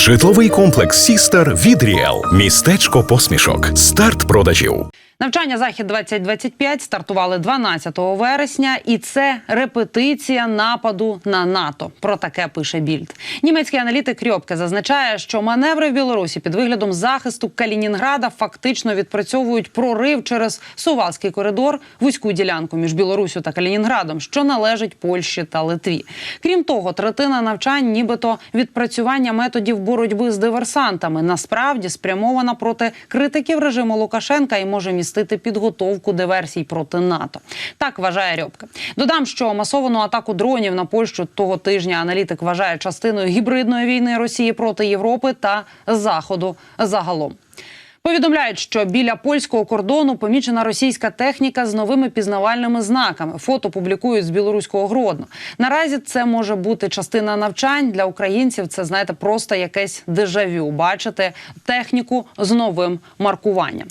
Житловий комплекс Сістер від Ріел. Містечко посмішок. Старт продажів. Навчання захід 2025 стартували 12 вересня, і це репетиція нападу на НАТО. Про таке пише Більд. Німецький аналітик Рьопке зазначає, що маневри в Білорусі під виглядом захисту Калінінграда фактично відпрацьовують прорив через Сувалський коридор, вузьку ділянку між Білорусю та Калінінградом, що належить Польщі та Литві. Крім того, третина навчань, нібито відпрацювання методів боротьби з диверсантами, насправді спрямована проти критиків режиму Лукашенка і може містити підготовку диверсій проти НАТО. Так вважає Рьопка. Додам, що масовану атаку дронів на Польщу того тижня аналітик вважає частиною гібридної війни Росії проти Європи та Заходу загалом. Повідомляють, що біля польського кордону помічена російська техніка з новими пізнавальними знаками. Фото публікують з білоруського Гродно. Наразі це може бути частина навчань для українців. Це знаєте, просто якесь дежавю. Бачити техніку з новим маркуванням.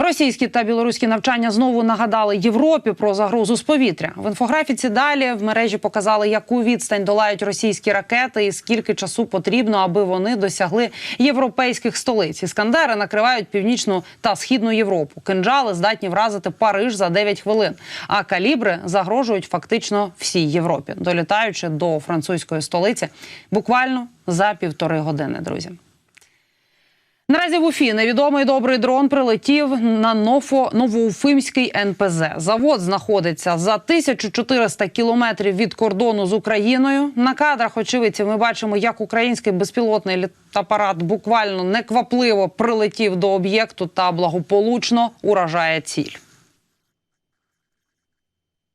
Російські та білоруські навчання знову нагадали Європі про загрозу з повітря. В інфографіці далі в мережі показали, яку відстань долають російські ракети і скільки часу потрібно, аби вони досягли європейських столиць. Іскандери накривають північну та східну Європу. Кинджали здатні вразити Париж за 9 хвилин. А калібри загрожують фактично всій Європі, долітаючи до французької столиці буквально за півтори години. Друзі. Наразі в Уфі невідомий добрий дрон прилетів на Нофо Новоуфимський НПЗ. Завод знаходиться за 1400 кілометрів від кордону з Україною. На кадрах очевидців ми бачимо, як український безпілотний літапарат буквально неквапливо прилетів до об'єкту та благополучно уражає ціль.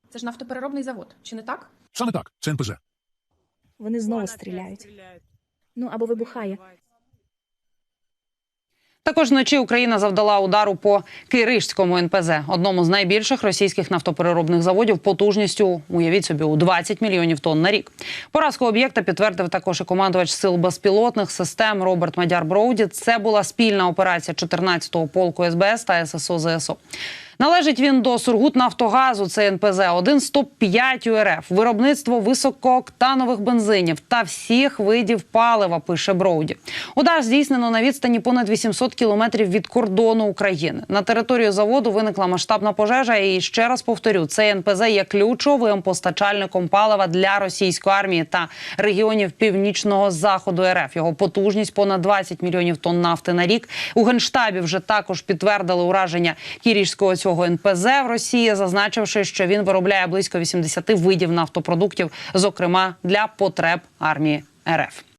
Це ж нафтопереробний завод, чи не так? Саме так, це НПЗ. Вони знову стріляють. Ну або вибухає. Також вночі Україна завдала удару по Киришському НПЗ, одному з найбільших російських нафтопереробних заводів, потужністю уявіть собі у 20 мільйонів тонн на рік. Поразку об'єкта підтвердив також і командувач сил безпілотних систем Роберт Мадяр Броуді. Це була спільна операція 14-го полку СБС та ССО ЗСО. Належить він до Сургутнафтогазу, це НПЗ, один з топ-5 УРФ, виробництво високооктанових бензинів та всіх видів палива, пише Броуді. Удар здійснено на відстані понад 800 кілометрів від кордону України. На територію заводу виникла масштабна пожежа. І ще раз повторю, цей НПЗ є ключовим постачальником палива для російської армії та регіонів північного заходу РФ. Його потужність понад 20 мільйонів тонн нафти на рік. У генштабі вже також підтвердили ураження Кірішського цього НПЗ в Росії, зазначивши, що він виробляє близько 80 видів нафтопродуктів, зокрема для потреб армії РФ.